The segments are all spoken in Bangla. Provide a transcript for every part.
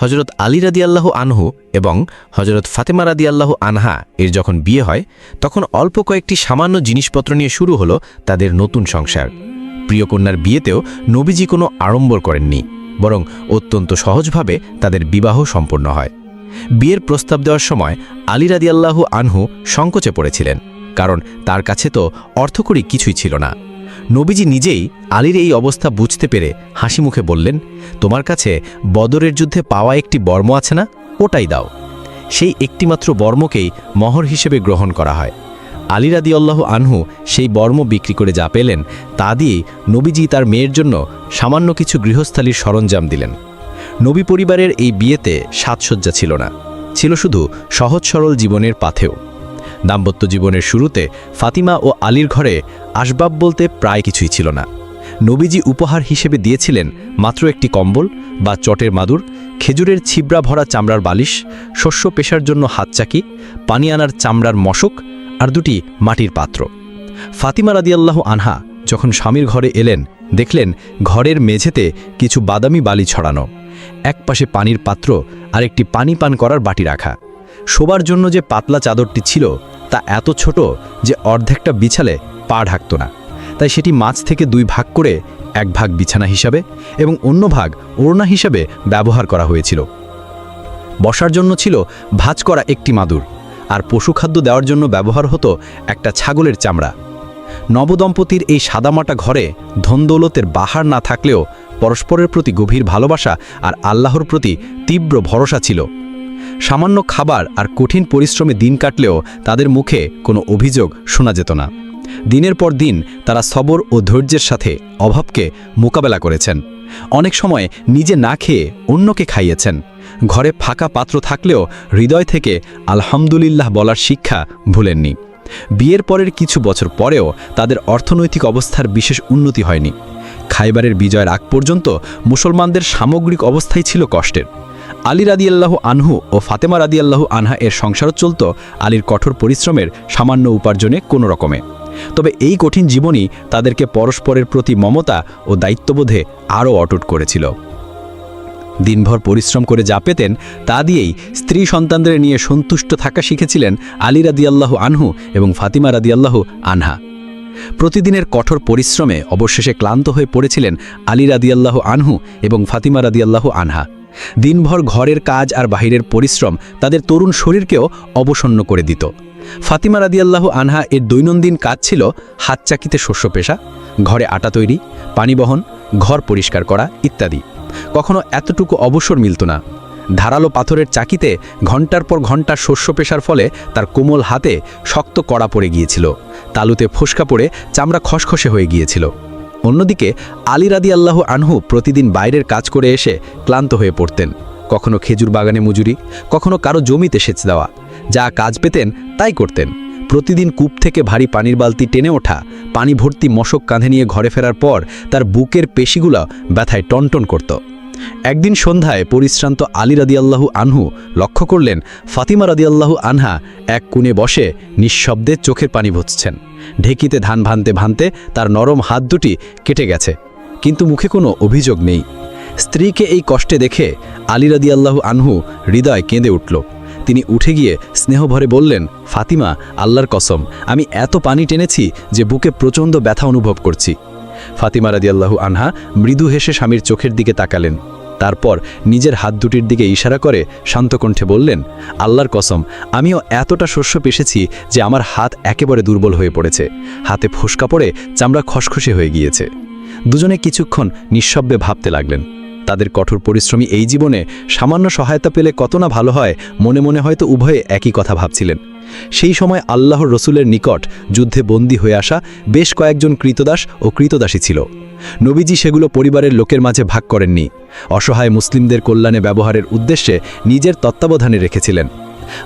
হজরত আলী রাদিয়াল্লাহু আনহু এবং হজরত ফাতেমা রাদিয়াল্লাহু আনহা এর যখন বিয়ে হয়, তখন অল্প কয়েকটি সামান্য জিনিসপত্র নিয়ে শুরু হলো তাদের নতুন সংসার। প্রিয়কন্যার বিয়েতেও নবীজি কোনো আড়ম্বর করেননি, বরং অত্যন্ত সহজভাবে তাদের বিবাহ সম্পন্ন হয়। বিয়ের প্রস্তাব দেওয়ার সময় আলী রাদিয়াল্লাহু আনহু সংকোচে পড়েছিলেন, কারণ তার কাছে তো অর্থকরী কিছুই ছিল না। নবীজি নিজেই আলীর এই অবস্থা বুঝতে পেরে হাসি মুখে বললেন, তোমার কাছে বদরের যুদ্ধে পাওয়া একটি বর্ম আছে না? ওটাই দাও। সেই একটিমাত্র বর্মকেই মহর হিসেবে গ্রহণ করা হয়। আলী রাদিয়াল্লাহ আনহু সেই বর্ম বিক্রি করে যা পেলেন, তা দিয়েই নবীজি তার মেয়ের জন্য সামান্য কিছু গৃহস্থালীর সরঞ্জাম দিলেন। নবী পরিবারের এই বিয়েতে সাজসজ্জা ছিল না, ছিল শুধু সহজ সরল জীবনের পাথেও দাম্পত্য জীবনের শুরুতে ফাতিমা ও আলীর ঘরে আসবাব বলতে প্রায় কিছুই ছিল না। নবীজি উপহার হিসেবে দিয়েছিলেন মাত্র একটি কম্বল বা চটের মাদুর, খেজুরের ছিবড়া ভরা চামড়ার বালিশ, শস্য পেশার জন্য হাতচাকি, পানি আনার চামড়ার মশক আর দুটি মাটির পাত্র। ফাতিমা রাদিয়াল্লাহ আনহা যখন স্বামীর ঘরে এলেন, দেখলেন ঘরের মেঝেতে কিছু বাদামি বালি ছড়ানো। এক পাশে পানির পাত্র আর একটি পানি পান করার বাটি রাখা। শোবার জন্য যে পাতলা চাদরটি ছিল তা এত ছোট যে অর্ধেকটা বিছালে পা ঢাকত না। তাই সেটি মাছ থেকে দুই ভাগ করে এক ভাগ বিছানা হিসাবে এবং অন্য ভাগ ওড়না হিসাবে ব্যবহার করা হয়েছিল। বসার জন্য ছিল ভাজ করা একটি মাদুর আর পশুখাদ্য দেওয়ার জন্য ব্যবহার হতো একটা ছাগলের চামড়া। নবদম্পতির এই সাদামাটা ঘরে ধনদৌলতের বাহার না থাকলেও পরস্পরের প্রতি গভীর ভালোবাসা আর আল্লাহর প্রতি তীব্র ভরসা ছিল। সামান্য খাবার আর কঠিন পরিশ্রমে দিন কাটলেও তাদের মুখে কোনো অভিযোগ শোনা যেত না। দিনের পর দিন তারা সবর ও ধৈর্যের সাথে অভাবকে মোকাবেলা করেছেন। অনেক সময় নিজে না খেয়ে অন্যকে খাইয়েছেন। ঘরে ফাঁকা পাত্র থাকলেও হৃদয় থেকে আলহামদুলিল্লাহ বলার শিক্ষা ভুলেননি। বিয়ের পরের কিছু বছর পরেও তাদের অর্থনৈতিক অবস্থার বিশেষ উন্নতি হয়নি। খাইবারের বিজয়ের আগ পর্যন্ত মুসলমানদের সামগ্রিক অবস্থাই ছিল কষ্টের। আলী রাদিয়াল্লাহু আনহু ও ফাতেমা রাদিয়াল্লাহু আনহা এর সংসারও চলত আলীর কঠোর পরিশ্রমের সামান্য উপার্জনে কোনো রকমে। তবে এই কঠিন জীবনই তাদেরকে পরস্পরের প্রতি মমতা ও দায়িত্ববোধে আরও অটুট করেছিল। দিনভর পরিশ্রম করে যা পেতেন, তা দিয়েই স্ত্রী সন্তানদের নিয়ে সন্তুষ্ট থাকা শিখেছিলেন আলী রাদিয়াল্লাহু আনহু এবং ফাতিমা রাদিয়াল্লাহু আনহা। প্রতিদিনের কঠোর পরিশ্রমে অবশেষে ক্লান্ত হয়ে পড়েছিলেন আলী রাদিয়াল্লাহু আনহু এবং ফাতিমা রাদিয়াল্লাহু আনহা। দিনভর ঘরের কাজ আর বাহিরের পরিশ্রম তাদের তরুণ শরীরকেও অবসন্ন করে দিত। ফাতিমা রাদিয়াল্লাহু আনহা এর দৈনন্দিন কাজ ছিল হাতচাকিতে শস্য পেশা, ঘরে আটা তৈরি, পানি বহন, ঘর পরিষ্কার করা ইত্যাদি। কখনো এতটুকু অবসর মিলত না। ধারালো পাথরের চাকিতে ঘণ্টার পর ঘণ্টা শস্য পেশার ফলে তার কোমল হাতে শক্ত কড়া পড়ে গিয়েছিল। তালুতে ফোসকা পড়ে চামড়া খসখসে হয়ে গিয়েছিল। অন্যদিকে আলী রাদি আল্লাহ আনহু প্রতিদিন বাইরের কাজ করে এসে ক্লান্ত হয়ে পড়তেন। কখনো খেজুর বাগানে মজুরি, কখনো কারও জমিতে সেচ দেওয়া। যা কাজ পেতেন, তাই করতেন। প্রতিদিন কূপ থেকে ভারী পানির বালতি টেনে ওঠা, পানি ভর্তি মশক কাঁধে নিয়ে ঘরে ফেরার পর তার বুকের পেশিগুলো ব্যথায় টনটন করত। একদিন সন্ধ্যায় পরিশ্রান্ত আলী রাদিয়াল্লাহু আনহু লক্ষ্য করলেন ফাতিমা রাদিয়াল্লাহু আনহা এক কোণে বসে নিঃশব্দে চোখের পানি ভুঁজছেন ঢেকিতে ধান ভানতে ভানতে তার নরম হাত দুটি কেটে গেছে। কিন্তু মুখে কোনো অভিযোগ নেই। স্ত্রীকে এই কষ্টে দেখে আলী রাদিয়াল্লাহু আনহু হৃদয় কেঁদে উঠল। তিনি উঠে গিয়ে স্নেহভরে বললেন, ফাতিমা, আল্লাহর কসম, আমি এত পানি টেনেছি যে বুকে প্রচণ্ড ব্যথা অনুভব করছি। ফাতিমা রাদিয়াল্লাহু আনহা মৃদু হেসে স্বামীর চোখের দিকে তাকালেন। তারপর নিজের হাত দুটির দিকে ইশারা করে শান্তকণ্ঠে বললেন, আল্লাহর কসম, আমিও এতটা শস্য পেশেছি যে আমার হাত একেবারে দুর্বল হয়ে পড়েছে। হাতে ফোসকা পড়ে চামড়া খসখসে হয়ে গিয়েছে। দুজনে কিছুক্ষণ নিঃশব্দে ভাবতে লাগলেন। তাদের কঠোর পরিশ্রমী এই জীবনে সামান্য সহায়তা পেলে কত না ভালো হয়, মনে মনে হয়তো উভয়ে একই কথা ভাবছিলেন। সেই সময় আল্লাহর রসুলের নিকট যুদ্ধে বন্দী হয়ে আসা বেশ কয়েকজন কৃতদাস ও কৃতদাসী ছিল। নবীজি সেগুলো পরিবারের লোকের মাঝে ভাগ করেননি। অসহায় মুসলিমদের কল্যাণে ব্যবহারের উদ্দেশ্যে নিজের তত্ত্বাবধানে রেখেছিলেন।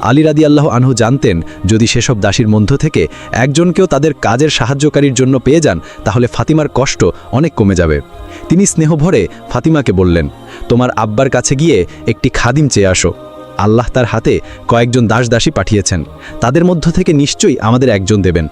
আলী রাদি আল্লাহ আনহু জানতেন, যদি সেসব দাসীর মধ্য থেকে একজনকেও তাদের কাজের সাহায্যকারীর জন্য পেয়ে যান, তাহলে ফাতিমার কষ্ট অনেক কমে যাবে। তিনি স্নেহভরে ফাতিমাকে বললেন, তোমার আব্বার কাছে গিয়ে একটি খাদিম চেয়ে আসো। আল্লাহ তার হাতে কয়েকজন দাস দাসী পাঠিয়েছেন। তাদের মধ্য থেকে নিশ্চয়ই আমাদের একজন দেবেন।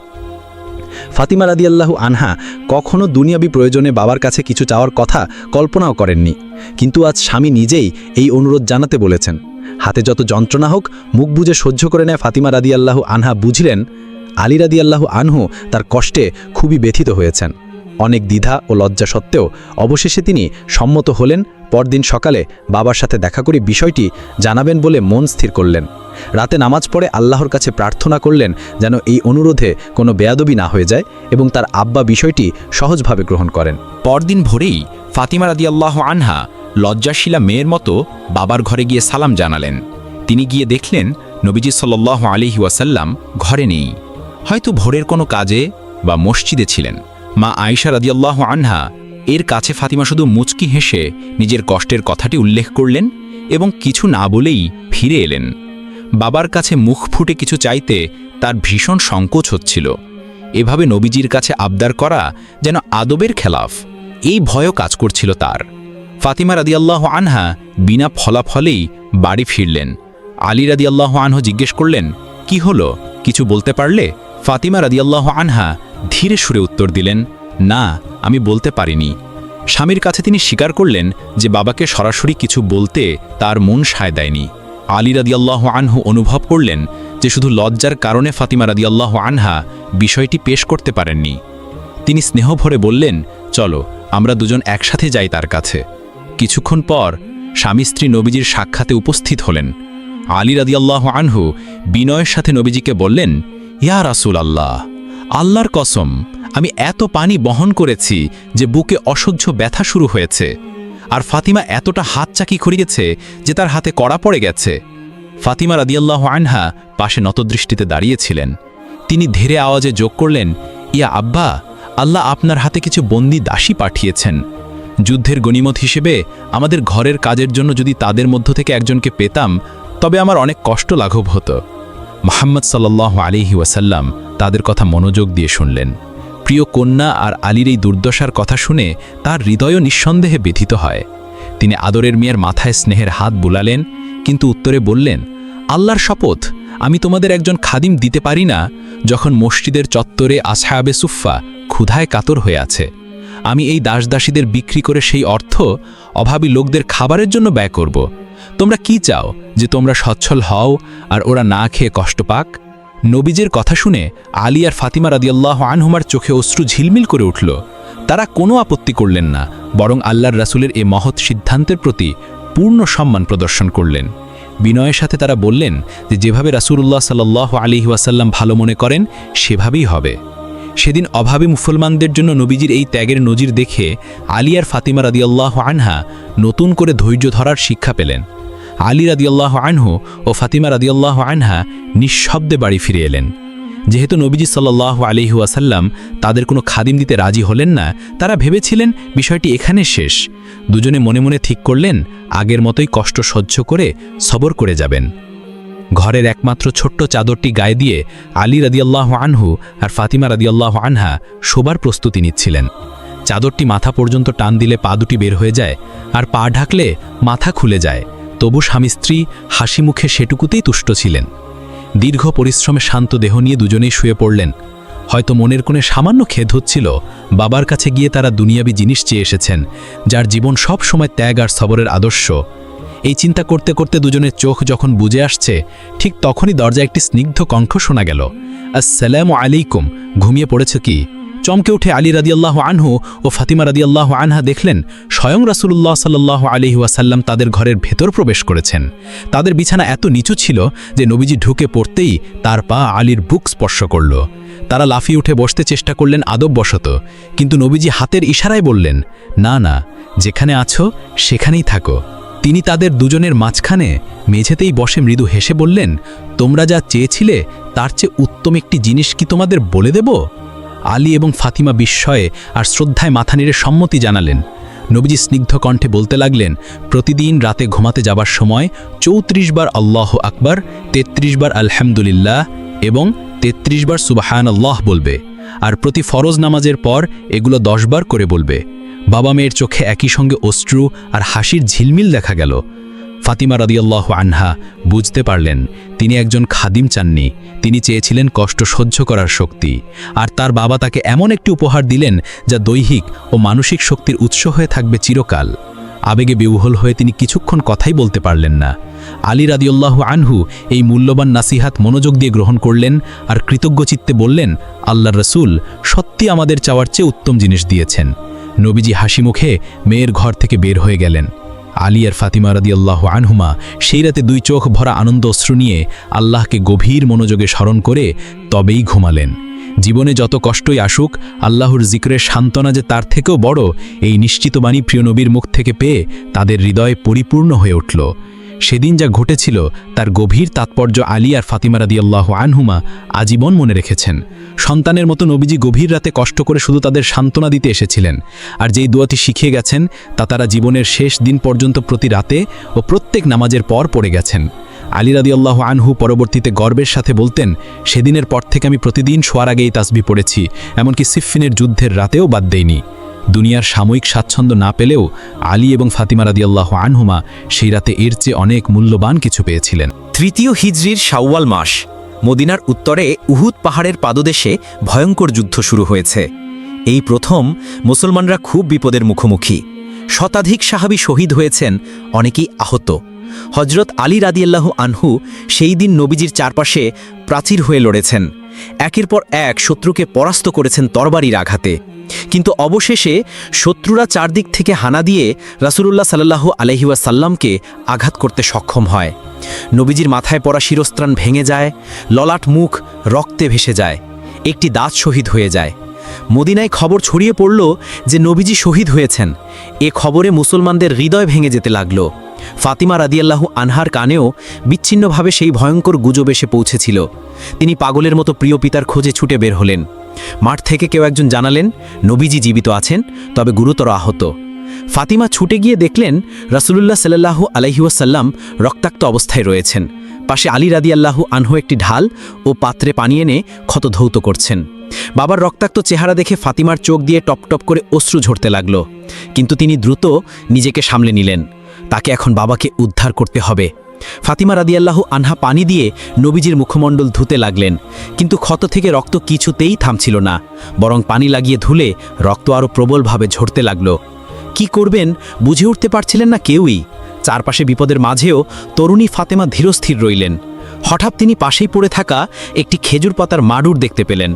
ফাতিমা রাদিয়াল্লাহু আনহা কখনো দুনিয়াবি প্রয়োজনে বাবার কাছে কিছু চাওয়ার কথা কল্পনাও করেননি। কিন্তু আজ স্বামী নিজেই এই অনুরোধ জানাতে বলেছেন। হাতে যত যন্ত্রণা হোক, মুখ বুঝে সহ্য করে নেয় ফাতিমা রাদিয়াল্লাহু আনহা বুঝলেন, আলী রাদিয়াল্লাহু আনহু তার কষ্টে খুবই ব্যথিত হয়েছেন। অনেক দ্বিধা ও লজ্জা সত্ত্বেও অবশেষে তিনি সম্মত হলেন, পরদিন সকালে বাবার সাথে দেখা করে বিষয়টি জানাবেন বলে মন স্থির করলেন। রাতে নামাজ পড়ে আল্লাহর কাছে প্রার্থনা করলেন যেন এই অনুরোধে কোনো বেয়াদবি না হয়ে যায় এবং তার আব্বা বিষয়টি সহজভাবে গ্রহণ করেন। পরদিন ভোরেই ফাতিমা রাদিয়াল্লাহ আনহা লজ্জাশীলা মেয়ের মতো বাবার ঘরে গিয়ে সালাম জানালেন। তিনি গিয়ে দেখলেন, নবীজি সাল্লাহ আলিহি ওয়াসাল্লাম ঘরে নেই। হয়তো ভোরের কোনো কাজে বা মসজিদে ছিলেন। মা আয়েশা রাদিয়াল্লাহ আনহা এর কাছে ফাতিমা শুধু মুচকি হেসে নিজের কষ্টের কথাটি উল্লেখ করলেন এবং কিছু না বলেই ফিরে এলেন। বাবার কাছে মুখ ফুটে কিছু চাইতে তার ভীষণ সংকোচ হচ্ছিল। এভাবে নবীজির কাছে আবদার করা যেন আদবের খেলাফ, এই ভয়ও কাজ করছিল তার। ফাতিমা রাদিয়াল্লাহ আনহা বিনা ফলাফলেই বাড়ি ফিরলেন। আলী রাদিয়াল্লাহ আনহু জিজ্ঞেস করলেন, কি হলো? কিছু বলতে পারলে? ফাতিমা রাদিয়াল্লাহ আনহা ধীরে সুরে উত্তর দিলেন, না, আমি বলতে পারিনি। স্বামীর কাছে তিনি স্বীকার করলেন যে বাবাকে সরাসরি কিছু বলতে তার মন সায় দেয়নি। আলী রাদিয়াল্লাহ আনহু অনুভব করলেন যে শুধু লজ্জার কারণে ফাতিমা রাদিয়াল্লাহ আনহা বিষয়টি পেশ করতে পারেননি। তিনি স্নেহ ভরে বললেন, চলো, আমরা দুজন একসাথে যাই তার কাছে। কিছুক্ষণ পর স্বামী স্ত্রী নবীজির সাক্ষাতে উপস্থিত হলেন। আলী রাদিয়াল্লাহ আনহু বিনয়ের সাথে নবীজিকে বললেন, ইয়া রাসুল আল্লাহ আল্লাহর কসম, আমি এত পানি বহন করেছি যে বুকে অসহ্য ব্যথা শুরু হয়েছে। আর ফাতিমা এতটা হাত চাকি খড়িয়েছে যে তার হাতে কড়া পড়ে গেছে। ফাতিমা রাদিয়াল্লাহ আনহা পাশে নতদৃষ্টিতে দাঁড়িয়েছিলেন। তিনি ধীরে আওয়াজে যোগ করলেন, ইয়া আব্বা, আল্লাহ আপনার হাতে কিছু বন্দি দাসী পাঠিয়েছেন। যুদ্ধের গণিমত হিসেবে আমাদের ঘরের কাজের জন্য যদি তাদের মধ্য থেকে একজনকে পেতাম, তবে আমার অনেক কষ্ট লাঘব হতো। মোহাম্মদ সাল্লাহ আলিহি ওয়াসাল্লাম তাদের কথা মনোযোগ দিয়ে শুনলেন। প্রিয় কন্যা আর আলীর এই দুর্দশার কথা শুনে তার হৃদয়ও নিঃসন্দেহে ব্যথিত হয়। তিনি আদরের মেয়ের মাথায় স্নেহের হাত বুলালেন, কিন্তু উত্তরে বললেন, আল্লাহর শপথ, আমি তোমাদের একজন খাদিম দিতে পারি না যখন মসজিদের চত্বরে আসহাবে সুফা ক্ষুধায় কাতর হয়ে আছে। আমি এই দাসদাসীদের বিক্রি করে সেই অর্থ অভাবী লোকদের খাবারের জন্য ব্যয় করব। তোমরা কি চাও যে তোমরা সচ্ছল হও আর ওরা না খেয়ে কষ্ট পাক? নবীজের কথা শুনে আলী আর ফাতিমা রাদিয়াল্লাহ আনহুমার চোখে অশ্রু ঝিলমিল করে উঠল। তারা কোনো আপত্তি করলেন না, বরং আল্লাহর রাসূলের এ মহৎ সিদ্ধান্তের প্রতি পূর্ণ সম্মান প্রদর্শন করলেন। বিনয়ের সাথে তারা বললেন যে, যেভাবে রাসূলুল্লাহ সাল্লাহ আলী ওয়াসাল্লাম ভালো মনে করেন, সেভাবেই হবে। সেদিন অভাবী মুসলমানদের জন্য নবীজির এই ত্যাগের নজির দেখে আলী আর ফাতিমা রাদিয়াল্লাহ আনহা নতুন করে ধৈর্য ধরার শিক্ষা পেলেন। আলী রাদিয়াল্লাহ আনহু ও ফাতিমা রাদিয়াল্লাহ আনহা নিঃশব্দে বাড়ি ফিরে এলেন। যেহেতু নবীজি সাল্লাহ আলিহু আসাল্লাম তাদের কোনো খাদিম দিতে রাজি হলেন না, তারা ভেবেছিলেন বিষয়টি এখানে শেষ। দুজনে মনে মনে ঠিক করলেন, আগের মতোই কষ্ট সহ্য করে সবর করে যাবেন। ঘরের একমাত্র ছোট্ট চাদরটি গায়ে দিয়ে আলী রাদিয়াল্লাহ আনহু আর ফাতিমা রাদিয়াল্লাহ আনহা শোবার প্রস্তুতি নিচ্ছিলেন। চাদরটি মাথা পর্যন্ত টান দিলে পা দুটি বের হয়ে যায় আর পা ঢাকলে মাথা খুলে যায়। তবু স্বামী স্ত্রী হাসি মুখে সেটুকুতেই তুষ্ট ছিলেন। দীর্ঘ পরিশ্রমে শান্ত দেহ নিয়ে দুজনেই শুয়ে পড়লেন। হয়তো মনের কোণে সামান্য খেদ হচ্ছিল, বাবার কাছে গিয়ে তারা দুনিয়াবি জিনিস চেয়ে এসেছেন, যার জীবন সব সময় ত্যাগ আর সবরের আদর্শ। এই চিন্তা করতে করতে দুজনের চোখ যখন বুঝে আসছে, ঠিক তখনই দরজায় একটি স্নিগ্ধ কণ্ঠ শোনা গেল। আসসালামু আলাইকুম। ঘুমিয়ে পড়েছ কি? চমকে উঠে আলী রাদিয়াল্লাহ আনহু ও ফাতিমা রাদিয়াল্লাহ আনহা দেখলেন, স্বয়ং রাসূলুল্লাহ সাল্লাহ আলহি ওয়াসাল্লাম তাদের ঘরের ভেতর প্রবেশ করেছেন। তাদের বিছানা এত নিচু ছিল যে নবীজি ঢুকে পড়তেই তার পা আলীর বুক স্পর্শ করল। তারা লাফিয়ে উঠে বসতে চেষ্টা করলেন আদববশত, কিন্তু নবীজি হাতের ইশারায় বললেন, না না, যেখানে আছো সেখানেই থাকো। তিনি তাদের দুজনের মাঝখানে মেঝেতেই বসে মৃদু হেসে বললেন, তোমরা যা চেয়েছিলে, তার চেয়ে উত্তম একটি জিনিস কি তোমাদের বলে দেব? আলী এবং ফাতিমা বিস্ময়ে আর শ্রদ্ধায় মাথা নেড়ে সম্মতি জানালেন। নবীজি স্নিগ্ধ কণ্ঠে বলতে লাগলেন, প্রতিদিন রাতে ঘুমাতে যাবার সময় চৌত্রিশ বার আল্লাহ আকবার ৩৩ বার আলহামদুলিল্লাহ এবং ৩৩ বার সুবাহান আল্লাহ বলবে। আর প্রতি ফরজ নামাজের পর এগুলো দশবার করে বলবে। বাবা মেয়ের চোখে একই সঙ্গে অশ্রু আর হাসির ঝিলমিল দেখা গেল। ফাতিমা রাদিয়াল্লাহু আনহা বুঝতে পারলেন, তিনি একজন খাদিম চাননি। তিনি চেয়েছিলেন কষ্ট সহ্য করার শক্তি। আর তার বাবা তাকে এমন একটি উপহার দিলেন যা দৈহিক ও মানসিক শক্তির উৎস হয়ে থাকবে চিরকাল। আবেগে বিউহল হয়ে তিনি কিছুক্ষণ কথাই বলতে পারলেন না। আলী রাদিউল্লাহ আনহু এই মূল্যবান নাসিহাত মনোযোগ দিয়ে গ্রহণ করলেন আর কৃতজ্ঞ চিত্তে বললেন আল্লাহ রসুল সত্যি আমাদের চাওয়ার চেয়ে উত্তম জিনিস দিয়েছেন। নবীজি হাসি মুখে মেয়ের ঘর থেকে বের হয়ে গেলেন। আলী আর ফাতিমা রাদিয়াল্লাহ আনহুমা সেই রাতে দুই চোখ ভরা আনন্দ অশ্রু নিয়ে আল্লাহকে গভীর মনোযোগে স্মরণ করে তবেই ঘুমালেন। জীবনে যত কষ্টই আসুক, আল্লাহর জিক্রের সান্ত্বনা যে তার থেকেও বড়, এই নিশ্চিত বাণী প্রিয় নবীর মুখ থেকে পেয়ে তাদের হৃদয় পরিপূর্ণ হয়ে উঠল। সেদিন যা ঘটেছিল, তার গভীর তাৎপর্য আলী আর ফাতিমা রাদিয়াল্লাহ আনহুমা আজীবন মনে রেখেছেন। সন্তানের মতো নবীজি গভীর রাতে কষ্ট করে শুধু তাদের সান্ত্বনা দিতে এসেছিলেন। আর যেই দোয়াটি শিখিয়ে গেছেন, তা তারা জীবনের শেষ দিন পর্যন্ত প্রতি রাতে ও প্রত্যেক নামাজের পর পড়ে গেছেন। আলী রাদিয়াল্লাহ আনহু পরবর্তীতে গর্বের সাথে বলতেন, সেদিনের পর থেকে আমি প্রতিদিন শোয়ার আগেই তাসবি পড়েছি, এমনকি সিফিনের যুদ্ধের রাতেও বাদ দেয়নি দুনিয়ার সাময়িক স্বাচ্ছন্দ্য না পেলেও আলী এবং ফাতিমা রাদিয়াল্লাহ আনহুমা সেই রাতে এর চেয়ে অনেক মূল্যবান কিছু পেয়েছিলেন। তৃতীয় হিজরির শাওয়াল মাস, মদিনার উত্তরে উহুদ পাহাড়ের পাদদেশে ভয়ঙ্কর যুদ্ধ শুরু হয়েছে। এই প্রথম মুসলমানরা খুব বিপদের মুখোমুখি। শতাধিক সাহাবী শহীদ হয়েছেন, অনেকেই আহত। হজরত আলী রাদিয়াল্লাহু আনহু সেই দিন নবীজির চারপাশে প্রাচীর হয়ে লড়েছেন। একের পর এক শত্রুকে পরাস্ত করেছেন তরবারির আঘাতে। কিন্তু অবশেষে শত্রুরা চারদিক থেকে হানা দিয়ে রাসূলুল্লাহ সাল্লাল্লাহু আলহিউসাল্লামকে আঘাত করতে সক্ষম হয়। নবীজির মাথায় পড়া শিরস্ত্রাণ ভেঙে যায়, ললাট মুখ রক্তে ভেসে যায়, একটি দাঁত শহীদ হয়ে যায়। মদিনায় খবর ছড়িয়ে পড়ল যে নবীজি শহীদ হয়েছেন। এ খবরে মুসলমানদের হৃদয় ভেঙে যেতে লাগল। ফাতিমা রাদিয়াল্লাহু আনহার কানেও বিচ্ছিন্নভাবে সেই ভয়ঙ্কর গুজব এসে পৌঁছেছিল। তিনি পাগলের মতো প্রিয় পিতার খোঁজে ছুটে বের হলেন। মাঠ থেকে কেউ একজন জানালেন, নবীজি জীবিত আছেন, তবে গুরুতর আহত। ফাতিমা ছুটে গিয়ে দেখলেন, রাসূলুল্লাহ সাল্লাল্লাহু আলহিউসাল্লাম রক্তাক্ত অবস্থায় রয়েছেন। পাশে আলী রাদিয়াল্লাহু আনহু একটি ঢাল ও পাত্রে পানি এনে ক্ষত ধৌত করছেন। বাবার রক্তাক্ত চেহারা দেখে ফাতিমার চোখ দিয়ে টপ টপ করে অশ্রু ঝরতে লাগল। কিন্তু তিনি দ্রুত নিজেকে সামলে নিলেন। তাকে এখন বাবাকে উদ্ধার করতে হবে। ফাতিমা রাদিয়াল্লাহু আনহা পানি দিয়ে নবীজির মুখমণ্ডল ধুতে লাগলেন, কিন্তু ক্ষত থেকে রক্ত কিছুতেই থামছিল না, বরং পানি লাগিয়ে ধুলে রক্ত আরও প্রবলভাবে ঝরতে লাগল। কি করবেন? বুঝে উঠতে পারছিলেন না কেউই? চারপাশে বিপদের মাঝেও তরুণী ফাতেমা ধীরস্থির রইলেন। হঠাৎ তিনি পাশেই পড়ে থাকা একটি খেজুর পাতার মাডুর দেখতে পেলেন।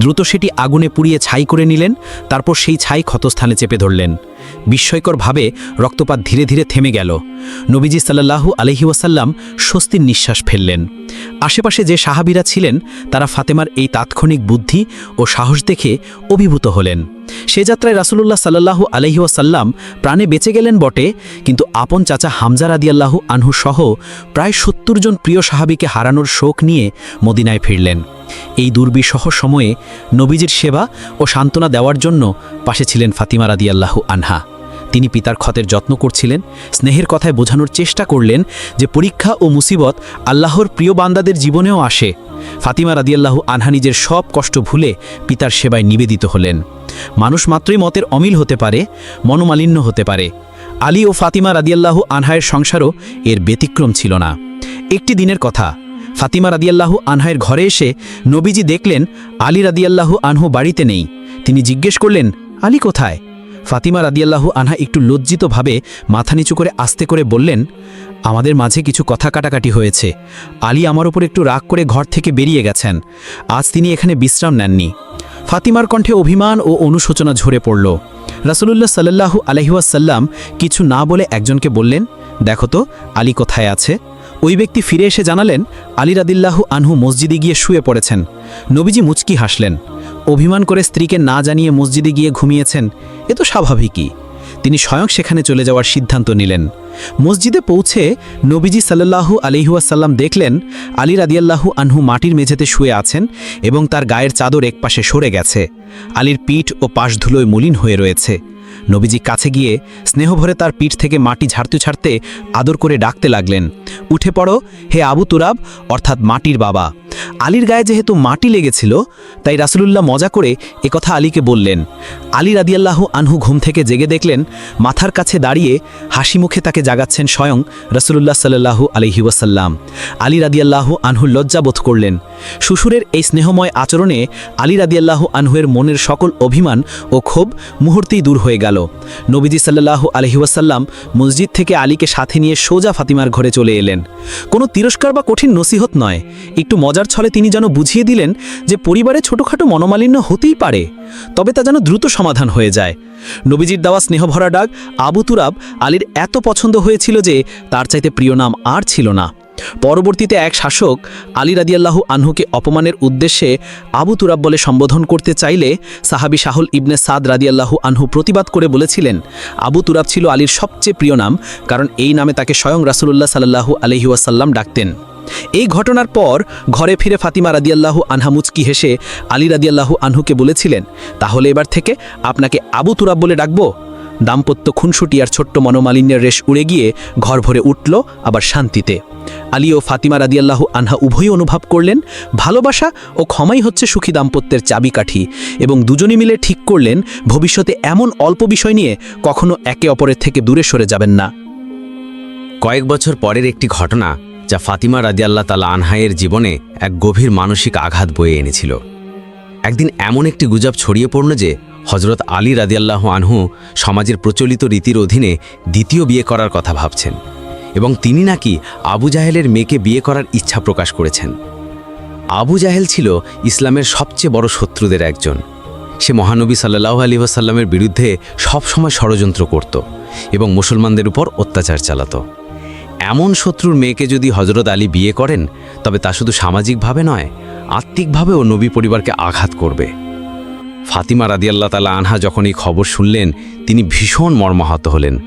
দ্রুত সেটি আগুনে পুড়িয়ে ছাই করে নিলেন, তারপর সেই ছাই ক্ষতস্থানে চেপে ধরলেন। বিস্ময়করভাবে রক্তপাত ধীরে ধীরে থেমে গেল। নবীজি সাল্লাল্লাহু আলহি ওয়াসাল্লাম স্বস্তির নিঃশ্বাস ফেললেন। আশেপাশে যে সাহাবিরা ছিলেন, তারা ফাতেমার এই তাৎক্ষণিক বুদ্ধি ও সাহস দেখে অভিভূত হলেন। সে যাত্রায় রাসূলুল্লাহ সাল্লাল্লাহু আলহি ওয়াসাল্লাম প্রাণে বেঁচে গেলেন বটে, কিন্তু আপন চাচা হামজা রাদিয়াল্লাহু আনহু সহ প্রায় সত্তর জন প্রিয় সাহাবীকে হারানোর শোক নিয়ে মদিনায় ফিরলেন। এই দুর্বিষহ সময়ে নবীজির সেবা ও সান্ত্বনা দেওয়ার জন্য পাশে ছিলেন ফাতিমা রাদিয়াল্লাহু আনহা। তিনি পিতার ক্ষতের যত্ন করছিলেন, স্নেহের কথায় বোঝানোর চেষ্টা করলেন যে পরীক্ষা ও মুসিবত আল্লাহর প্রিয় বান্দাদের জীবনেও আসে। ফাতিমা রাদিয়াল্লাহু আনহা নিজের সব কষ্ট ভুলে পিতার সেবায় নিবেদিত হলেন। মানুষ মাত্রই মতের অমিল হতে পারে, মনোমালিন্য হতে পারে। আলী ও ফাতিমা রাদিয়াল্লাহু আনহায়ের সংসারও এর ব্যতিক্রম ছিল না। একটি দিনের কথা, ফাতিমা রাদিয়াল্লাহু আনহায়ের ঘরে এসে নবীজি দেখলেন, আলী রাদিয়াল্লাহু আনহু বাড়িতে নেই। তিনি জিজ্ঞেস করলেন, আলী কোথায়? ফাতিমা রাদিয়াল্লাহু আনহা একটু লজ্জিতভাবে মাথা নিচু করে আস্তে করে বললেন, আমাদের মাঝে কিছু কথা কাটাকাটি হয়েছে। আলী আমার ওপর একটু রাগ করে ঘর থেকে বেরিয়ে গেছেন। আজ তিনি এখানে বিশ্রাম নেননি। ফাতিমার কণ্ঠে অভিমান ও অনুশোচনা ঝরে পড়ল। রাসূলুল্লাহ সাল্লাল্লাহু আলহিউসাল্লাম কিছু না বলে একজনকে বললেন, দেখো তো, আলী কোথায় আছে? ওই ব্যক্তি ফিরে এসে জানালেন, আলী রাদিল্লাহু আনহু মসজিদে গিয়ে শুয়ে পড়েছেন। নবীজি মুচকি হাসলেন। অভিমান করে স্ত্রীকে না জানিয়ে মসজিদে গিয়ে ঘুমিয়েছেন, এ তো স্বাভাবিকই। তিনি স্বয়ং সেখানে চলে যাওয়ার সিদ্ধান্ত নিলেন। মসজিদে পৌঁছে নবীজি সাল্লাল্লাহু আলিহাসাল্লাম দেখলেন, আলী রাদিয়াল্লাহু আনহু মাটির মেঝেতে শুয়ে আছেন এবং তার গায়ের চাদর একপাশে সরে গেছে। আলীর পিঠ ও পাশ ধুলোয় মলিন হয়ে রয়েছে। নবীজি কাছে গিয়ে স্নেহভরে তার পিঠ থেকে মাটি ঝাড়তে ছাড়তে আদর করে ডাকতে লাগলেন, উঠে পড়ো, হে আবু তুরাব, অর্থাৎ মাটির বাবা। আলীর গায়ে যেহেতু মাটি লেগেছিল, তাই রাসুলুল্লাহ মজা করে একথা আলীকে বললেন। আলী রাদিয়াল্লাহু আনহু ঘুম থেকে জেগে দেখলেন, মাথার কাছে দাঁড়িয়ে হাসি মুখে তাকে জাগাচ্ছেন স্বয়ং রাসুলুল্লাহ সাল্লাহু আলহি ওয়াসাল্লাম। আলী রাদিয়াল্লাহু আনহু লজ্জাবোধ করলেন। শ্বশুরের এই স্নেহময় আচরণে আলী রাদিয়াল্লাহু আনহুয়ের মনের সকল অভিমান ও ক্ষোভ মুহূর্তেই দূর হয়ে গেল। নবীজি সাল্লাহু আলহি ওয়াসাল্লাম মসজিদ থেকে আলীকে সাথে নিয়ে সোজা ফাতিমার ঘরে চলে এলেন। কোনো তিরস্কার বা কঠিন নসিহত নয়, একটু মজার ছলে তিনি যেন বুঝিয়ে দিলেন যে পরিবারে ছোটোখাটো মনোমালিন্য হতেই পারে, তবে তা যেন দ্রুত সমাধান হয়ে যায়। নবীজির দেওয়া স্নেহভরা ডাক আবু তুরাব আলীর এত পছন্দ হয়েছিল যে তার চাইতে প্রিয় নাম আর ছিল না। পরবর্তীতে এক শাসক আলী রাদিয়াল্লাহু আনহুকে অপমানের উদ্দেশ্যে আবু তুরাব বলে সম্বোধন করতে চাইলে সাহাবি শাহুল ইবনে সাদ রাদিয়াল্লাহু আনহু প্রতিবাদ করে বলেছিলেন, আবু তুরাব ছিল আলীর সবচেয়ে প্রিয় নাম, কারণ এই নামে তাকে স্বয়ং রাসুলুল্লাহ সাল্লাহু আলহিউসাল্লাম ডাকতেন। এই ঘটনার পর ঘরে ফিরে ফাতিমা রাদিয়াল্লাহু আনহা মুচকি হেসে আলী রাদিয়াল্লাহু আনহুকে বলেছিলেন, তাহলে এবার থেকে আপনাকে আবু তুরাব বলে ডাকবো? দাম্পত্য খুনসুটি আর ছোট্ট মনোমালিন্যের রেশ উড়ে গিয়ে ঘর ভরে উঠল আবার শান্তিতে। আলী ও ফাতিমা রাদিয়াল্লাহু আনহা উভয়ই অনুভব করলেন, ভালোবাসা ও ক্ষমাই হচ্ছে সুখী দাম্পত্যের চাবিকাঠি এবং দুজনে মিলে ঠিক করলেন, ভবিষ্যতে এমন অল্প বিষয় নিয়ে কখনো একে অপরের থেকে দূরে সরে যাবেন না। কয়েক বছর পরের একটি ঘটনা যা ফাতিমা রাদিয়াল্লাহ তালা আনহায়ের জীবনে এক গভীর মানসিক আঘাত বয়ে এনেছিল। একদিন এমন একটি গুজব ছড়িয়ে পড়ল যে হজরত আলী রাদিয়াল্লাহ আনহু সমাজের প্রচলিত রীতির অধীনে দ্বিতীয় বিয়ে করার কথা ভাবছেন এবং তিনি নাকি আবু জাহেলের মেয়েকে বিয়ে করার ইচ্ছা প্রকাশ করেছেন। আবু জাহেল ছিল ইসলামের সবচেয়ে বড় শত্রুদের একজন। সে মহানবী সাল্লাহ আলী ওয়াসাল্লামের বিরুদ্ধে সবসময় ষড়যন্ত্র করত এবং মুসলমানদের উপর অত্যাচার চালাতো। এমন শত্রুর মেয়েকে যদি হজরত আলী বিয়ে করেন, তবে তা শুধু সামাজিকভাবে নয়, আত্মিকভাবেও নবী পরিবারকে আঘাত করবে। ফাতিমা রাদিয়াল্লাহ তালা আনহা যখন এই খবর শুনলেন, তিনি ভীষণ মর্মাহত হলেন।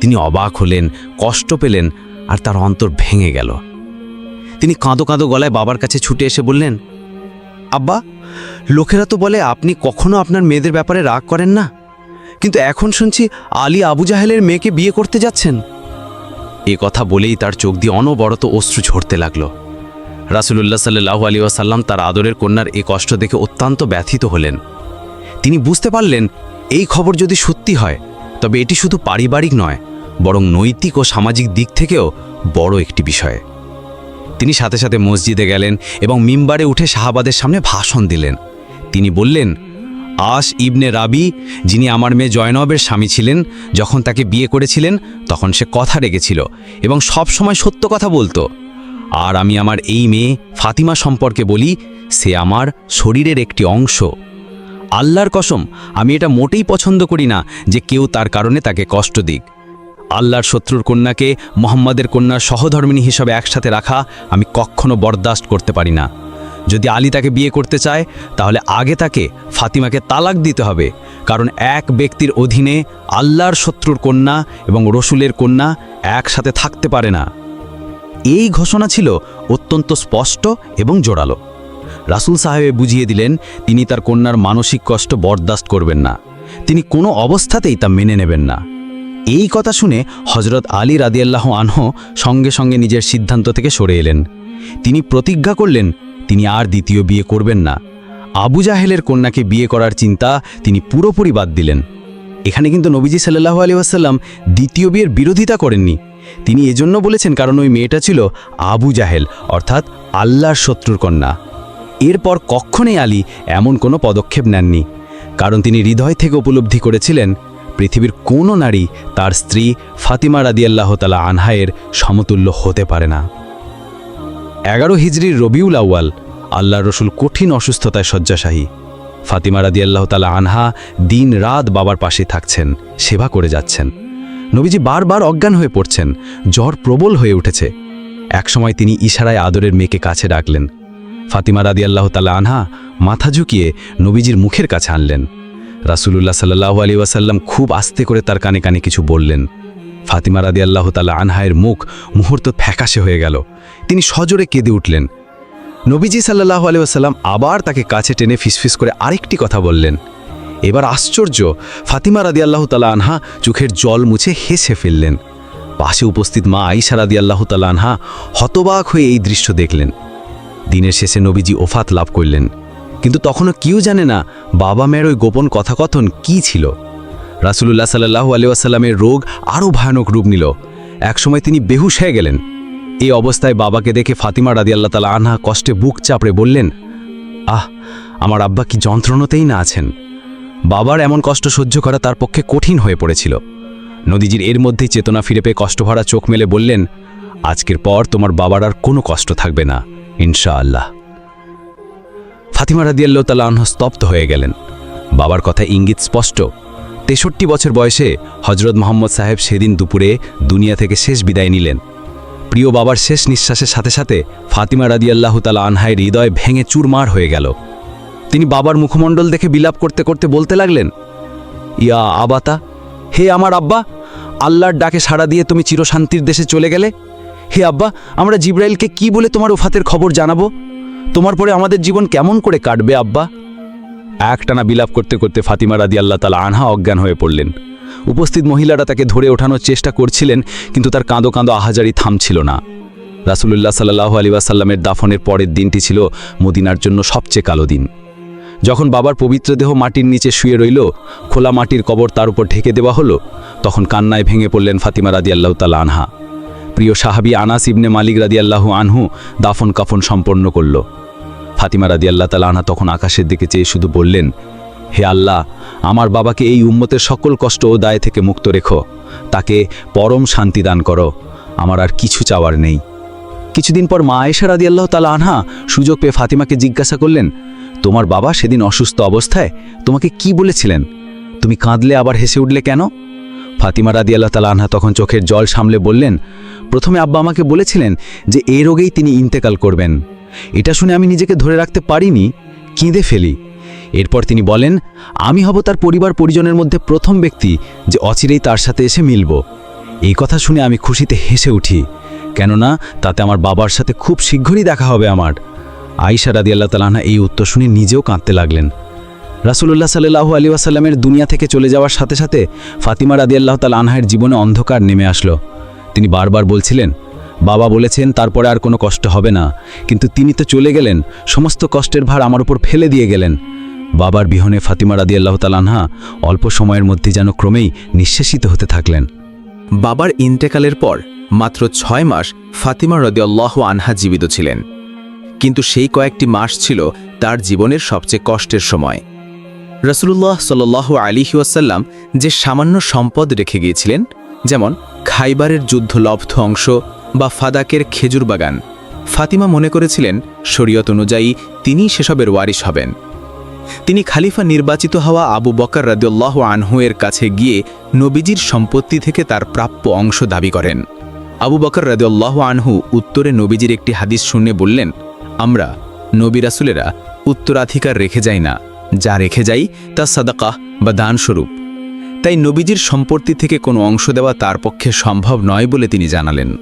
তিনি অবাক হলেন, কষ্ট পেলেন, আর তার অন্তর ভেঙে গেল। তিনি কাঁদো কাঁদো গলায় বাবার কাছে ছুটে এসে বললেন, আব্বা, লোকেরা তো বলে আপনি কখনো আপনার মেয়েদের ব্যাপারে রাগ করেন না। কিন্তু এখন শুনছি আলী আবু জাহেলের মেয়েকে বিয়ে করতে যাচ্ছেন। এ কথা বলেই তার চোখ দিয়ে অনবরত অশ্রু ঝরতে লাগল। রাসুলুল্লাহ সাল্লাহু আলী ওয়াসাল্লাম তার আদরের কন্যার এ কষ্ট দেখে অত্যন্ত ব্যথিত হলেন। তিনি বুঝতে পারলেন, এই খবর যদি সত্যি হয়, তবে এটি শুধু পারিবারিক নয়, বরং নৈতিক ও সামাজিক দিক থেকেও বড় একটি বিষয়। তিনি সাথে সাথে মসজিদে গেলেন এবং মিম্বারে উঠে শাহাবাদের সামনে ভাষণ দিলেন। তিনি বললেন আশ ইবনে রাবি, যিনি আমার মেয়ে জয়নবের স্বামী ছিলেন, যখন তাকে বিয়ে করেছিলেন, তখন সে কথা রেগেছিল এবং সব সময় সত্য কথা বলতো। আর আমি আমার এই মেয়ে ফাতিমা সম্পর্কে বলি, সে আমার শরীরের একটি অংশ। আল্লাহর কসম, আমি এটা মোটেই পছন্দ করি না যে কেউ তার কারণে তাকে কষ্ট দিক। আল্লাহর শত্রুর কন্যাকে মোহাম্মদের কন্যার সহধর্মিনী হিসাবে একসাথে রাখা আমি কখনো বরদাস্ত করতে পারি না। যদি আলী তাকে বিয়ে করতে চায়, তাহলে আগে তাকে ফাতিমাকে তালাক দিতে হবে। কারণ এক ব্যক্তির অধীনে আল্লাহর শত্রুর কন্যা এবং রসুলের কন্যা একসাথে থাকতে পারে না। এই ঘোষণা ছিল অত্যন্ত স্পষ্ট এবং জোরালো। রাসুল সাহেবে বুঝিয়ে দিলেন, তিনি তার কন্যার মানসিক কষ্ট বরদাস্ত করবেন না। তিনি কোনো অবস্থাতেই তা মেনে নেবেন না। এই কথা শুনে হজরত আলী রাদিয়াল্লাহ আনহ সঙ্গে সঙ্গে নিজের সিদ্ধান্ত থেকে সরে এলেন। তিনি প্রতিজ্ঞা করলেন তিনি আর দ্বিতীয় বিয়ে করবেন না। আবু জাহেলের কন্যাকে বিয়ে করার চিন্তা তিনি পুরোপুরি বাদ দিলেন। এখানে কিন্তু নবীজি সাল্লাহ আলী আসাল্লাম দ্বিতীয় বিয়ের বিরোধিতা করেননি। তিনি এজন্য বলেছেন কারণ ওই মেয়েটা ছিল আবু জাহেল, অর্থাৎ আল্লাহর শত্রুর কন্যা। এরপর কক্ষণেই আলী এমন কোনো পদক্ষেপ নেননি। কারণ তিনি হৃদয় থেকে উপলব্ধি করেছিলেন, পৃথিবীর কোনো নারী তার স্ত্রী ফাতিমা রাদিয়াল্লাহ তালা আনহায়ের সমতুল্য হতে পারে না। এগারো হিজড়ির রবিউল আউয়াল আল্লাহ রসুল কঠিন অসুস্থতায় শয্যাশাহী ফাতিমা রাদিয়াল্লাহ তালা আনহা দিন রাত বাবার পাশে থাকছেন, সেবা করে যাচ্ছেন। নবীজি বারবার অজ্ঞান হয়ে পড়ছেন, জ্বর প্রবল হয়ে উঠেছে। একসময় তিনি ইশারায় আদরের মেয়েকে কাছে ডাকলেন। ফাতিমা রাদিয়াল্লাহ তালা আনহা মাথা ঝুঁকিয়ে নবীজির মুখের কাছে আনলেন। রাসুলুল্লাহ সাল্লাহ আলী ওয়াসাল্লাম খুব আস্তে করে তার কানে কানে কিছু বললেন। ফাতিমা রাদি আল্লাহ তালা আনহায়ের মুখ মুহূর্ত ফ্যাকাশে হয়ে গেল। তিনি সজোরে কেঁদে উঠলেন। নবীজি সাল্লাহ আলী ওয়াসাল্লাম আবার তাকে কাছে টেনে ফিসফিস করে আরেকটি কথা বললেন। এবার আশ্চর্য, ফাতিমা রাদি আল্লাহ তালা আনহা চোখের জল মুছে হেসে ফেললেন। পাশে উপস্থিত মা আইসা রাদি আল্লাহ তালা আনহা হতবাক হয়ে এই দৃশ্য দেখলেন। দিনের শেষে নবীজি ওফাত লাভ করলেন। কিন্তু তখনও কেউ জানে না বাবা মেয়ের ওই গোপন কথাকথন কি ছিল। রাসুলুল্লাহ সাল্লাহু আলিয়াসাল্লামের রোগ আরও ভয়ানক রূপ নিল। একসময় তিনি বেহুশ হয়ে গেলেন। এই অবস্থায় বাবাকে দেখে ফাতিমা রাদি আল্লাহ তালা আনহা কষ্টে বুক চাপড়ে বললেন, আহ, আমার আব্বা কি যন্ত্রণাতেই না আছেন? বাবার এমন কষ্ট সহ্য করা তার পক্ষে কঠিন হয়ে পড়েছিল। নদীজির এর মধ্যেই চেতনা ফিরে পেয়ে কষ্টভরা চোখ মেলে বললেন, আজকের পর তোমার বাবার আর কোনো কষ্ট থাকবে না, ইনশাআল্লাহ। ফাতিমা রাদিয়াল্লাহ তালা আনহা স্তব্ধ হয়ে গেলেন। বাবার কথা ইঙ্গিত স্পষ্ট তেষট্টি বছর বয়সে হজরত মোহাম্মদ সাহেব সেদিন দুপুরে দুনিয়া থেকে শেষ বিদায় নিলেন। প্রিয় বাবার শেষ নিঃশ্বাসের সাথে সাথে ফাতিমা রাদিয়াল্লাহ তালা আনহায়ের হৃদয় ভেঙে চুরমার হয়ে গেল। তিনি বাবার মুখমণ্ডল দেখে বিলাপ করতে করতে বলতে লাগলেন, ইয়া আবাতা, হে আমার আব্বা, আল্লাহর ডাকে সাড়া দিয়ে তুমি চিরশান্তির দেশে চলে গেলে? হে আব্বা, আমরা জিব্রাইলকে কি বলে তোমার ওফাতের খবর জানাব? তোমার পরে আমাদের জীবন কেমন করে কাটবে আব্বা? একটানা বিলাপ করতে করতে ফাতিমা রাদি আল্লাহ তালা আনহা অজ্ঞান হয়ে পড়লেন। উপস্থিত মহিলারা তাকে ধরে ওঠানোর চেষ্টা করছিলেন, কিন্তু তার কাঁদো কাঁদো আহাজারি থামছিল না। রাসুলুল্লাহ সাল্লাহ আলী ওয়াসাল্লামের দাফনের পরের দিনটি ছিল মদিনার জন্য সবচেয়ে কালো দিন। যখন বাবার পবিত্র দেহ মাটির নিচে শুয়ে রইল, খোলা মাটির কবর তার উপর ঢেকে দেওয়া হলো, তখন কান্নায় ভেঙে পড়লেন ফাতিমা রাদি আল্লাহ তালা আনহা। প্রিয় সাহাবি আনাস ইবনে মালিক রাদি আল্লাহ আনহু দাফন কাফন সম্পন্ন করল। ফাতিমা রাদি আল্লাহ তালা আনহা তখন আকাশের দিকে চেয়ে শুধু বললেন, হে আল্লাহ, আমার বাবাকে এই উম্মতের সকল কষ্ট ও দায় থেকে মুক্ত রেখো। তাকে পরম শান্তি দান করো। আমার আর কিছু চাওয়ার নেই। কিছুদিন পর মা আয়েশা রাদি আল্লাহ তালা আনহা সুযোগ পেয়ে ফাতিমাকে জিজ্ঞাসা করলেন, তোমার বাবা সেদিন অসুস্থ অবস্থায় তোমাকে কি বলেছিলেন? তুমি কাঁদলে আবার হেসে উঠলে কেন? ফাতিমা রাদি আল্লাহ তালা আনহা তখন চোখের জল সামলে বললেন, প্রথমে আব্বা আমাকে বলেছিলেন যে এই রোগেই তিনি ইন্তেকাল করবেন। এটা শুনে আমি নিজেকে ধরে রাখতে পারিনি, কিঁদে ফেলি। এরপর তিনি বলেন, আমি হব তার পরিবার পরিজনের মধ্যে প্রথম ব্যক্তি যে অচিরেই তার সাথে এসে মিলব। এই কথা শুনে আমি খুশিতে হেসে উঠি, কেননা তাতে আমার বাবার সাথে খুব শীঘ্রই দেখা হবে আমার। আইসা রাদি আল্লাহ তালাহা এই উত্তর শুনে নিজেও কাঁদতে লাগলেন। রাসুলুল্লাহ সাল্লাহু আলী ওয়াসাল্লামের দুনিয়া থেকে চলে যাওয়ার সাথে সাথে ফাতিমা রাদি আল্লাহ তাল আনহায়ের জীবনে অন্ধকার নেমে আসলো। তিনি বারবার বলছিলেন বাবা বলেছেন, তারপরে আর কোনো কষ্ট হবে না। কিন্তু তিনি তো চলে গেলেন, সমস্ত কষ্টের ভার আমার উপর ফেলে দিয়ে গেলেন। বাবার বিহনে ফাতিমা রাদি আল্লাহ তালানহা অল্প সময়ের মধ্যে যেন ক্রমেই নিঃশেষিত হতে থাকলেন। বাবার ইন্তেকালের পর মাত্র ছয় মাস ফাতিমা রদিয়াল্লাহ আনহা জীবিত ছিলেন। কিন্তু সেই কয়েকটি মাস ছিল তার জীবনের সবচেয়ে কষ্টের সময়। রসুল্লাহ সাল্লাহ আলিহাসাল্লাম যে সামান্য সম্পদ রেখে গিয়েছিলেন, যেমন খাইবারের যুদ্ধলব্ধ অংশ বা ফাদাকের খেজুর বাগান। ফাতিমা মনে করেছিলেন, শরীয়ত অনুযায়ী তিনি সেসবের ওয়ারিশ হবেন। তিনি খালিফা নির্বাচিত হওয়া আবু বকর রাদিউল্লাহ আনহু এর কাছে গিয়ে নবীজির সম্পত্তি থেকে তার প্রাপ্য অংশ দাবি করেন। আবু বকর রাদিউল্লাহ আনহু উত্তরে নবীজির একটি হাদিস শুনে বললেন, আমরা, নবী রাসুলেরা, উত্তরাধিকার রেখে যাই না। যা রেখে যাই তা সাদাকাহ বা দানস্বরূপ। তাই নবীজির সম্পত্তি থেকে কোনো অংশ দেওয়া তার পক্ষে সম্ভব নয় বলে তিনি জানালেন।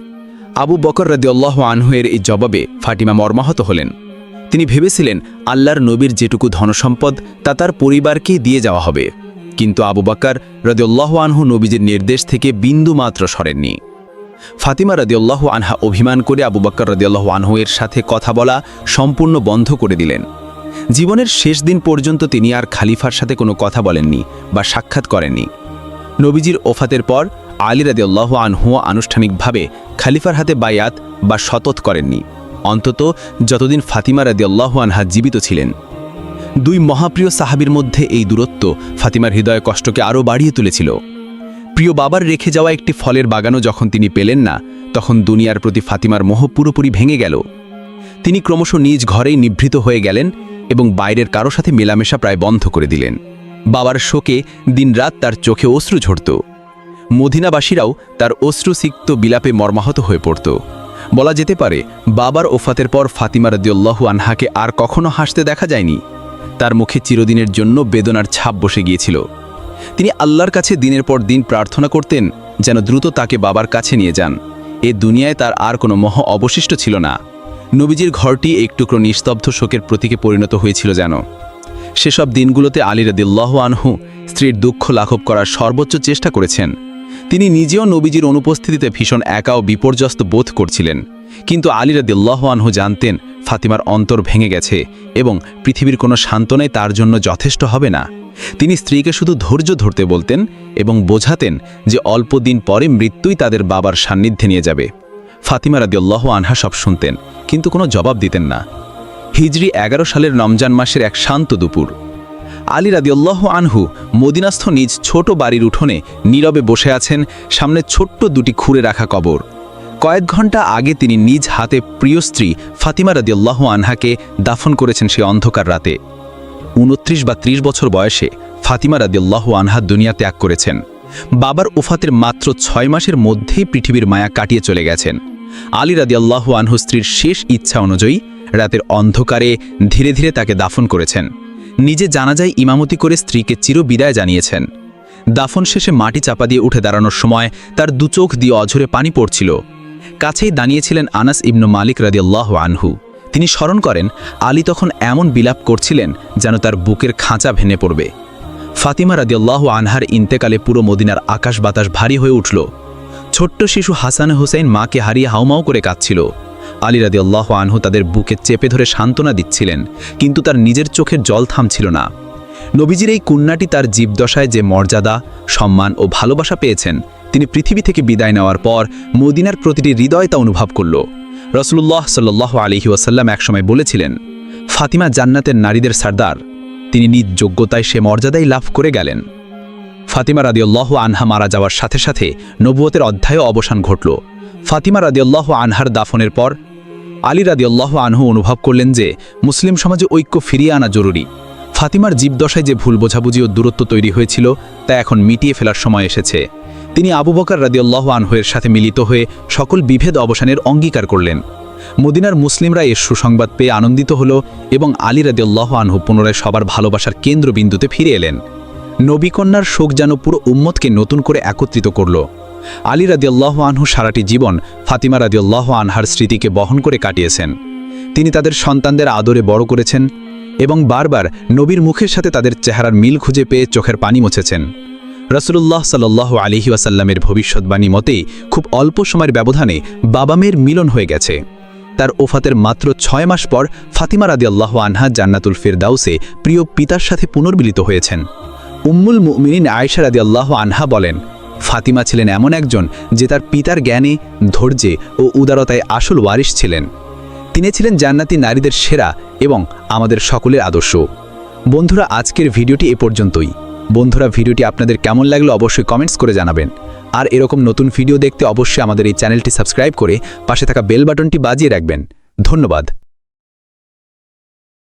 আবু বকর রাদিউল্লাহ আনহুয়ের এই জবাবে ফাটিমা মর্মাহত হলেন। তিনি ভেবেছিলেন, আল্লাহর নবীর যেটুকু ধনসম্পদ, তা তার পরিবারকেই দিয়ে যাওয়া হবে। কিন্তু আবু বাক্কার রদিউল্লাহ আনহু নবীজের নির্দেশ থেকে বিন্দু মাত্র সরেননি। ফাতিমা রদিউল্লাহ আনহা অভিমান করে আবু বাক্কর রদিউল্লাহ আনহু এর সাথে কথা বলা সম্পূর্ণ বন্ধ করে দিলেন। জীবনের শেষ দিন পর্যন্ত তিনি আর খালিফার সাথে কোনো কথা বলেননি বা সাক্ষাৎ করেননি। নবীজির ওফাতের পর আলী রাদিউল্লাহ আনহু আনুষ্ঠানিকভাবে খালিফার হাতে বায়াত বা শতত করেননি। অন্তত যতদিন ফাতিমা রাদিউল্লাহ আনহা জীবিত ছিলেন। দুই মহাপ্রিয় সাহাবির মধ্যে এই দূরত্ব ফাতিমার হৃদয় কষ্টকে আরও বাড়িয়ে তুলেছিল। প্রিয় বাবার রেখে যাওয়া একটি ফলের বাগানও যখন তিনি পেলেন না, তখন দুনিয়ার প্রতি ফাতিমার মোহ পুরোপুরি ভেঙে গেল। তিনি ক্রমশ নিজ ঘরেই নিভৃত হয়ে গেলেন এবং বাইরের কারও সাথে মেলামেশা প্রায় বন্ধ করে দিলেন। বাবার শোকে দিনরাত তার চোখে অশ্রু ঝরত। মদিনাবাসীরাও তার অশ্রুসিক্ত বিলাপে মর্মাহত হয়ে পড়ত। বলা যেতে পারে, বাবার ওফাতের পর ফাতিমা রদিউল্লাহু আনহাকে আর কখনো হাসতে দেখা যায়নি। তার মুখে চিরদিনের জন্য বেদনার ছাপ বসে গিয়েছিল। তিনি আল্লাহর কাছে দিনের পর দিন প্রার্থনা করতেন যেন দ্রুত তাকে বাবার কাছে নিয়ে যান। এ দুনিয়ায় তার আর কোনো মহ অবশিষ্ট ছিল না। নবীজির ঘরটি একটুকরো নিস্তব্ধ শোকের প্রতীকে পরিণত হয়েছিল যেন। সেসব দিনগুলোতে আলী রদিল্লাহ আনহু স্ত্রীর দুঃখ লাঘব করার সর্বোচ্চ চেষ্টা করেছেন। তিনি নিজেও নবীজির অনুপস্থিতিতে ভীষণ একা ও বিপর্যস্ত বোধ করছিলেন। কিন্তু আলী রদিল্লাহ আনহু জানতেন, ফাতিমার অন্তর ভেঙে গেছে এবং পৃথিবীর কোনো সান্ত্বনাই তার জন্য যথেষ্ট হবে না। তিনি স্ত্রীকে শুধু ধৈর্য ধরতে বলতেন এবং বোঝাতেন যে অল্প দিন পরে মৃত্যুই তাদের বাবার সান্নিধ্যে নিয়ে যাবে। ফাতিমা রাদিউল্লাহ আনহা সব শুনতেন, কিন্তু কোনো জবাব দিতেন না। হিজরি এগারো সালের রমজান মাসের এক শান্ত দুপুর। আলী রাদিউল্লাহ আনহু মদিনাস্থ নিজ ছোট বাড়ির উঠোনে নীরবে বসে আছেন, সামনে ছোট্ট দুটি খুঁড়ে রাখা কবর। কয়েক ঘণ্টা আগে তিনি নিজ হাতে প্রিয় স্ত্রী ফাতিমা রাদিউল্লাহ আনহাকে দাফন করেছেন সে অন্ধকার রাতে। উনত্রিশ বা ত্রিশ বছর বয়সে ফাতিমা রাদিউল্লাহ আনহা দুনিয়া ত্যাগ করেছেন। বাবার উফাতের মাত্র ছয় মাসের মধ্যেই পৃথিবীর মায়া কাটিয়ে চলে গেছেন। আলী রাদিয়াল্লাহু আনহু স্ত্রীর শেষ ইচ্ছা অনুযায়ী রাতের অন্ধকারে ধীরে ধীরে তাকে দাফন করেছেন। নিজে জানাজায় ইমামতি করে স্ত্রীকে চির বিদায় জানিয়েছেন। দাফন শেষে মাটি চাপা দিয়ে উঠে দাঁড়ানোর সময় তার দুচোখ দিয়ে অঝরে পানি পড়ছিল। কাছেই দাঁড়িয়েছিলেন আনাস ইবনু মালিক রাদিয়াল্লাহ আনহু। তিনি স্মরণ করেন, আলী তখন এমন বিলাপ করছিলেন যেন তার বুকের খাঁচা ভেঙে পড়বে। ফাতিমা রাদিয়াল্লাহ আনহার ইন্তেকালে পুরো মদিনার আকাশ বাতাস ভারী হয়ে উঠল। ছোট্ট শিশু হাসান হোসেন মাকে হারিয়ে হাউমাউ করে কাঁদছিল। আলী রাদিয়াল্লাহ আনহু তাদের বুকে চেপে ধরে সান্ত্বনা দিচ্ছিলেন, কিন্তু তার নিজের চোখের জল থামছিল না। নবীজির এই কন্যাটি তার জীবদশায় যে মর্যাদা, সম্মান ও ভালোবাসা পেয়েছেন, তিনি পৃথিবী থেকে বিদায় নেওয়ার পর মদিনার প্রতিটি হৃদয় তা অনুভব করল। রসুল্লাহ সাল্লাহ আলিহি ওয়াসাল্লাম একসময় বলেছিলেন, ফাতিমা জান্নাতের নারীদের সর্দার, তিনি নিজ যোগ্যতায় সে মর্যাদাই লাভ করে গেলেন। ফাতিমা রাদিউল্লাহ আনহা মারা যাওয়ার সাথে সাথে নবুয়তের অধ্যায়ও অবসান ঘটল। ফাতিমা রাদিউল্লাহ আনহার দাফনের পর আলী রাদিউল্লাহ আনহু অনুভব করলেন যে মুসলিম সমাজে ঐক্য ফিরিয়ে আনা জরুরি। ফাতিমার জীবদশায় যে ভুল বোঝাবুঝি ও দূরত্ব তৈরি হয়েছিল, তা এখন মিটিয়ে ফেলার সময় এসেছে। তিনি আবু বকর রাদিউল্লাহ আনহুয়ের সাথে মিলিত হয়ে সকল বিভেদ অবসানের অঙ্গীকার করলেন। মদিনার মুসলিমরা এর সুসংবাদ পেয়ে আনন্দিত হল এবং আলী রাদিউল্লাহ আনহু পুনরায় সবার ভালোবাসার কেন্দ্রবিন্দুতে ফিরে এলেন। নবীকন্যার শোক যেন পুরো উম্মতকে নতুন করে একত্রিত করল। আলী রাদিউল্লাহ আনহু সারাটি জীবন ফাতিমা রাদিউল্লাহ আনহার স্মৃতিকে বহন করে কাটিয়েছেন। তিনি তাদের সন্তানদের আদরে বড় করেছেন এবং বারবার নবীর মুখের সাথে তাদের চেহারার মিল খুঁজে পেয়ে চোখের পানি মুছেছেন। রসুল্লাহ সাল্লাহ আলিহি ওয়াসাল্লামের ভবিষ্যৎবাণী মতেই খুব অল্প সময়ের ব্যবধানে বাবা মেয়ের মিলন হয়ে গেছে। তার ওফাতের মাত্র ছয় মাস পর ফাতিমা রাদিয়াল্লাহ আনহা জান্নাতুল ফিরদাউসে প্রিয় পিতার সাথে পুনর্মিলিত হয়েছেন। উম্মুল মুমিনিন আয়েশা রাদিয়াল্লাহ আনহা বলেন ফাতিমা ছিলেন এমন একজন যে তার পিতার জ্ঞানে, ধৈর্যে ও উদারতায় আসল ওয়ারিশ ছিলেন। তিনি ছিলেন জান্নাতি নারীদের সেরা এবং আমাদের সকলের আদর্শ। বন্ধুরা, আজকের ভিডিওটি এ পর্যন্তই। বন্ধুরা, ভিডিওটি আপনাদের কেমন লাগল অবশ্যই কমেন্টস করে জানাবেন। আর এরকম নতুন ভিডিও দেখতে অবশ্যই আমাদের এই চ্যানেলটি সাবস্ক্রাইব করে পাশে থাকা বেল বাটনটি বাজিয়ে রাখবেন। ধন্যবাদ।